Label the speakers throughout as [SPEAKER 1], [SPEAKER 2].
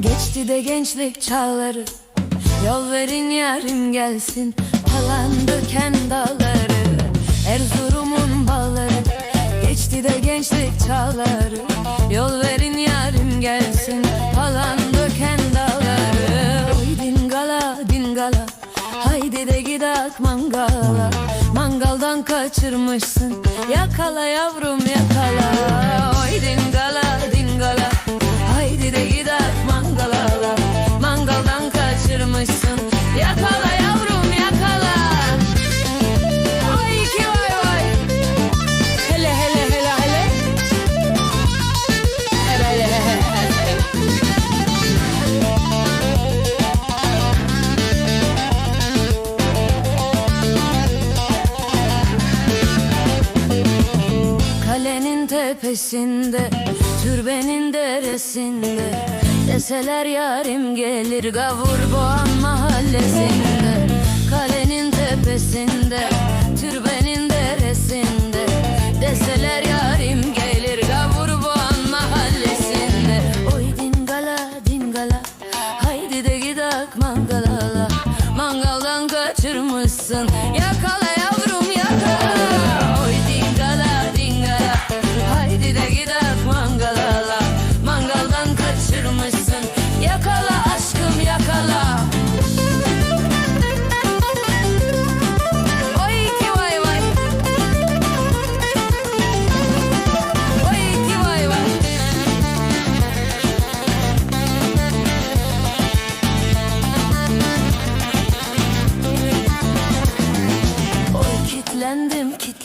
[SPEAKER 1] Geçti de gençlik çağları. Yol verin yarim gelsin. Palan döken dağları. Erzurum'un bağları. Geçti de gençlik çağları. Yol verin yarim gelsin. Palan döken dağları. Oy dingala dingala. Haydi de gidak mangala. Mangaldan kaçırmışsın. Yakala yavrum yakala. Oy dingala dingala. Haydi de gidak tepesinde Türbenin deresinde. Deseler yarim gelir Gavur Boğan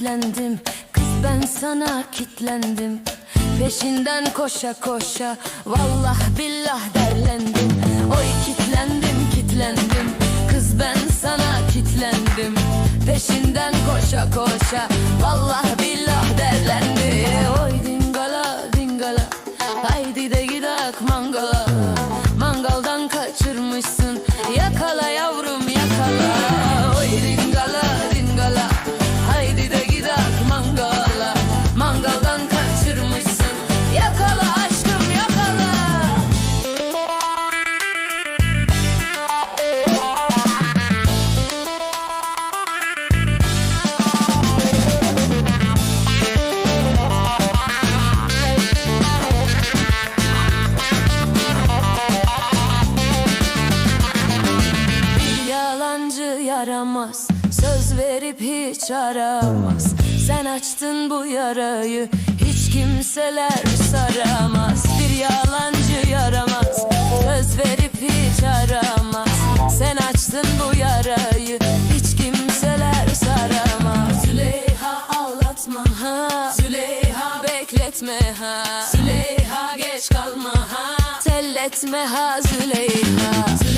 [SPEAKER 1] kitlendim Kız ben sana kitlendim Peşinden koşa koşa Vallah billah derlendim. Oy kitlendim kitlendim Kız ben sana kitlendim Peşinden koşa koşa Vallah billah derlendi Oy dingala dingala. Haydi de gidak mangala yaramaz Söz verip hiç aramaz. Sen açtın bu yarayı Hiç kimseler saramaz. Bir yalancı yaramaz Söz verip hiç aramaz. Sen açtın bu yarayı Hiç kimseler saramaz. Züleyha ağlatma ha. Züleyha bekletme ha. Züleyha geç kalma ha. Telletme ha Züleyha. Züleyha